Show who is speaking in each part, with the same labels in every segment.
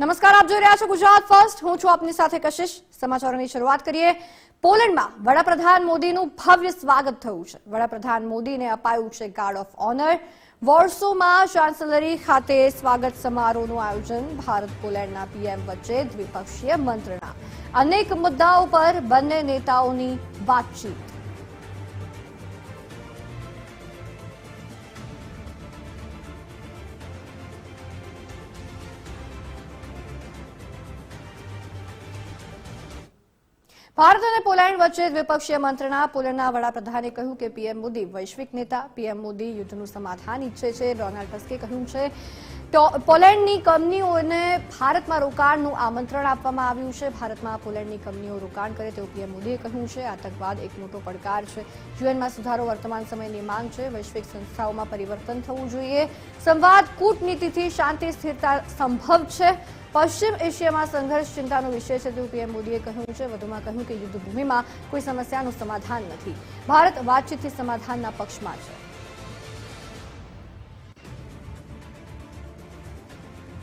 Speaker 1: નમસ્કાર, આપ જોઈ રહ્યા છો ગુજરાત ફર્સ્ટ. હું છું આપની સાથે કશિશ. સમાચારોની શરૂઆત કરીએ. પોલેન્ડમાં વડાપ્રધાન મોદીનું ભવ્ય સ્વાગત થયું છે. વડાપ્રધાન મોદીને અપાયું છે ગાર્ડ ઓફ ઓનર. વોર્સોમાં ચાન્સેલરી ખાતે સ્વાગત સમારોહનું આયોજન ભારત પોલેન્ડના પીએમ વચ્ચે દ્વિપક્ષીય મંત્રણા. અનેક મુદ્દાઓ પર બંને નેતાઓની વાતચીત. ભારત અને પોલેન્ડ વચ્ચે દ્વિપક્ષીય મંત્રણા. પોલેન્ડના વડાપ્રધાને કહ્યું કે પીએમ મોદી વૈશ્વિક નેતા. પીએમ મોદી યુદ્ધનું સમાધાન ઈચ્છે છે. ડોનાલ્ડ ટસ્કે કહ્યું છે પોલેન્ડની કંપનીઓને ભારતમાં રોકાણનું આમંત્રણ આપવામાં આવ્યું છે. ભારતમાં પોલેન્ડની કંપનીઓ રોકાણ કરે તેવું પીએમ મોદીએ કહ્યું છે. આતંકવાદ એક મોટો પડકાર છે. યુએનમાં સુધારો વર્તમાન સમયની માંગ છે. વૈશ્વિક સંસ્થાઓમાં પરિવર્તન થવું જોઈએ. સંવાદ કૂટનીતિથી શાંતિ, સ્થિરતા સંભવ છે. પશ્ચિમ એશિયામાં સંઘર્ષ ચિંતાનો વિષય છે તેવું પીએમ મોદીએ કહ્યું છે. વધુમાં કહ્યું કે યુદ્ધભૂમિમાં કોઈ સમસ્યાનું સમાધાન નથી. ભારત વાતચીતથી સમાધાનના પક્ષમાં છે.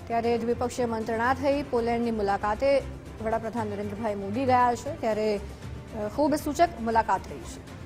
Speaker 1: ત્યારે દ્વિપક્ષીય મંત્રણા થઈ. પોલેન્ડની મુલાકાતે વડાપ્રધાન નરેન્દ્રભાઈ મોદી ગયા છે. ત્યારે ખૂબ સૂચક મુલાકાત રહી છે.